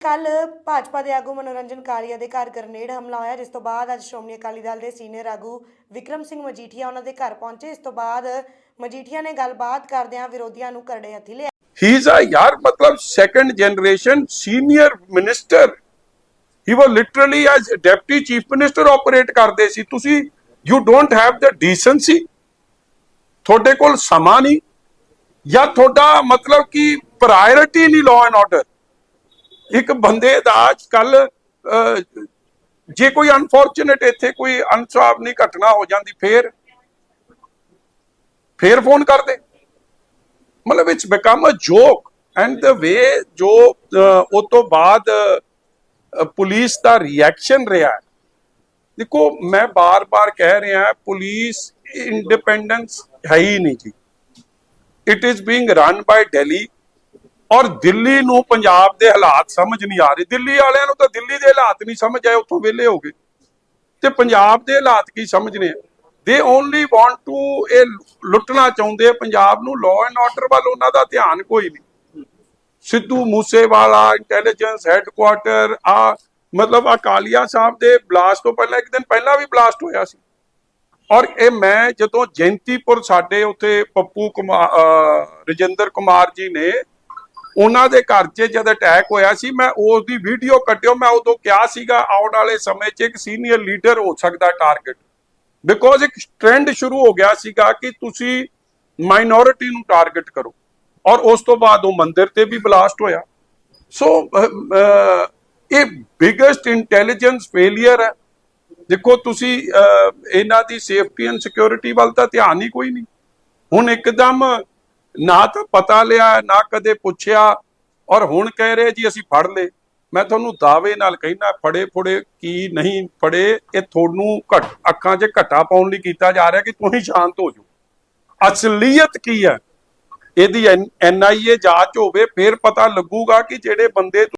ਕੱਲ ਭਾਜਪਾ ਦੇ ਆਗੂ ਮਨੋਰੰਜਨ ਕਾਲੀਆ ਦੇ ਘਰ ਗ੍ਰਨੇਡ ਹਮਲਾ ਹੋਇਆ, ਜਿਸ ਤੋਂ ਬਾਅਦ ਅੱਜ ਸ਼੍ਰੋਮਣੀ ਅਕਾਲੀ ਦਲ ਦੇ ਸੀਨੀਅਰ ਆਗੂ ਵਿਕਰਮ ਸਿੰਘ ਮਜੀਠੀਆ ਉਹਨਾਂ ਦੇ ਘਰ ਪਹੁੰਚੇ। ਇਸ ਤੋਂ ਬਾਅਦ ਮਜੀਠੀਆ ਨੇ ਗੱਲਬਾਤ ਕਰਦਿਆਂ ਵਿਰੋਧੀਆਂ ਨੂੰ ਕਰੜੇ ਹੱਥੀ ਲਿਆ। ਹੀ ਇਜ਼ ਅ ਯਾਰ, ਮਤਲਬ second generation senior minister he was literally as deputy chief minister operate ਕਰਦੇ ਸੀ। ਤੁਸੀਂ you don't have the decency ਤੁਹਾਡੇ ਕੋਲ ਸਮਾਂ ਨਹੀਂ ਜਾਂ ਤੁਹਾਡਾ ਮਤਲਬ ਕਿ ਪ੍ਰਾਇੋਰਟੀ ਨਹੀਂ ਲਾਅ ਐਂਡ ਆਰਡਰ ਇੱਕ ਬੰਦੇ ਦਾ ਕੱਲ ਜੇ ਕੋਈ ਅਨਫੋਰਚੂਨੇਟ ਇੱਥੇ ਕੋਈ ਅਨਸਾਵਨੀ ਘਟਨਾ ਹੋ ਜਾਂਦੀ, ਫੇਰ ਫੇਰ ਫੋਨ ਕਰਦੇ ਮਤਲਬ it's become a joke and the way ਜੋ ਉਹ ਤੋਂ ਬਾਅਦ ਪੁਲਿਸ ਦਾ ਰਿਐਕਸ਼ਨ ਰਿਹਾ ਹੈ। ਦੇਖੋ, ਮੈਂ ਬਾਰ-ਬਾਰ ਕਹਿ ਰਿਹਾ, ਪੁਲਿਸ ਇੰਡੀਪੈਂਡੈਂਸ ਹੈ ਹੀ ਨਹੀਂ ਜੀ it is being run by Delhi ਔਰ ਦਿੱਲੀ ਨੂੰ ਪੰਜਾਬ ਦੇ ਹਾਲਾਤ ਸਮਝ ਨਹੀਂ ਆ ਰਹੇ। ਦਿੱਲੀ ਵਾਲਿਆਂ ਨੂੰ ਤਾਂ ਦਿੱਲੀ ਦੇ ਹਾਲਾਤ ਨਹੀਂ ਸਮਝ ਆਏ, ਉੱਥੋਂ ਵਿਹਲੇ ਹੋ ਗਏ। ਤੇ ਪੰਜਾਬ ਦੇ ਹਾਲਾਤ ਕੀ ਸਮਝਨੇ ਦੇ ਓਨਲੀ ਵਾਂਟ ਟੂ ਇਹ ਲੁੱਟਣਾ ਚਾਹੁੰਦੇ ਪੰਜਾਬ ਨੂੰ ਲਾਅ ਐਂਡ ਆਰਡਰ ਵੱਲ ਉਹਨਾਂ ਦਾ ਧਿਆਨ ਕੋਈ ਨਹੀਂ। ਸਿੱਧੂ ਮੂਸੇਵਾਲਾ ਇੰਟੈਲੀਜੈਂਸ ਹੈੱਡਕੁਆਰਟਰ ਆ ਮਤਲਬ ਅਕਾਲੀਆ ਸਾਹਿਬ ਦੇ ਬਲਾਸਟ ਤੋਂ ਪਹਿਲਾਂ, ਇੱਕ ਦਿਨ ਪਹਿਲਾਂ ਵੀ ਬਲਾਸਟ ਹੋਇਆ ਸੀ। ਔਰ ਇਹ ਮੈਂ ਜਦੋਂ ਜੈਂਤੀਪੁਰ ਸਾਡੇ ਉੱਥੇ ਪੱਪੂ ਕੁਮਾਰ ਰਜਿੰਦਰ ਕੁਮਾਰ ਜੀ ਨੇ ਉਹਨਾਂ ਦੇ ਘਰ 'ਚ ਜਦ ਅਟੈਕ ਹੋਇਆ ਸੀ, ਮੈਂ ਉਸ ਦੀ ਵੀਡੀਓ ਕੱਟਿਓ ਮੈਂ ਉਦੋਂ ਕਿਹਾ ਸੀਗਾ, ਆਉਣ ਵਾਲੇ ਸਮੇਂ 'ਚ ਇੱਕ ਸੀਨੀਅਰ ਲੀਡਰ ਹੋ ਸਕਦਾ ਟਾਰਗੇਟ ਬਿਕੋਜ਼ ਇੱਕ ਟ੍ਰੈਂਡ ਸ਼ੁਰੂ ਹੋ ਗਿਆ ਸੀਗਾ ਕਿ ਤੁਸੀਂ ਮਾਈਨੋਰਿਟੀ ਨੂੰ ਟਾਰਗੇਟ ਕਰੋ। ਔਰ ਉਸ ਤੋਂ ਬਾਅਦ ਉਹ ਮੰਦਿਰ ਤੇ ਵੀ ਬਲਾਸਟ ਹੋਇਆ। ਸੋ ਇਹ ਬਿਗੇਸਟ ਇੰਟੈਲੀਜੈਂਸ ਫੇਲਿਅਰ ਹੈ। ਦੇਖੋ, ਤੁਸੀਂ ਇਹਨਾਂ ਦੀ ਸੇਫਟੀ ਐਂਡ ਸਿਕਿਉਰਿਟੀ ਵੱਲ ਤਾਂ ਧਿਆਨ ਹੀ ਕੋਈ ਨਹੀਂ। ਹੁਣ ਇੱਕਦਮ ਨਾ ਤਾਂ ਪਤਾ ਲਿਆ, ਨਾ ਕਦੇ ਪੁੱਛਿਆ। ਔਰ ਹੁਣ ਕਹਿ ਰਹੇ, ਜੀ, ਅਸੀਂ ਫੜ ਲਏ। ਮੈਂ ਤੁਹਾਨੂੰ ਦਾਅਵੇ ਨਾਲ ਕਹਿਣਾ ਫੜੇ ਫੜੇ, ਕੀ ਨਹੀਂ ਫੜੇ, ਇਹ ਤੁਹਾਨੂੰ ਘਟ, ਅੱਖਾਂ 'ਚ ਘਟਾ ਪਾਉਣ ਲਈ ਕੀਤਾ ਜਾ ਰਿਹਾ ਕਿ ਤੁਸੀਂ ਸ਼ਾਂਤ ਹੋ ਜਾਓ। ਅਸਲੀਅਤ ਕੀ ਹੈ? ਇਹਦੀ ਐਨਆਈਏ ਜਾਂਚ ਹੋਵੇ, ਫਿਰ ਪਤਾ ਲੱਗੂਗਾ ਕਿ ਜਿਹੜੇ ਬੰਦੇ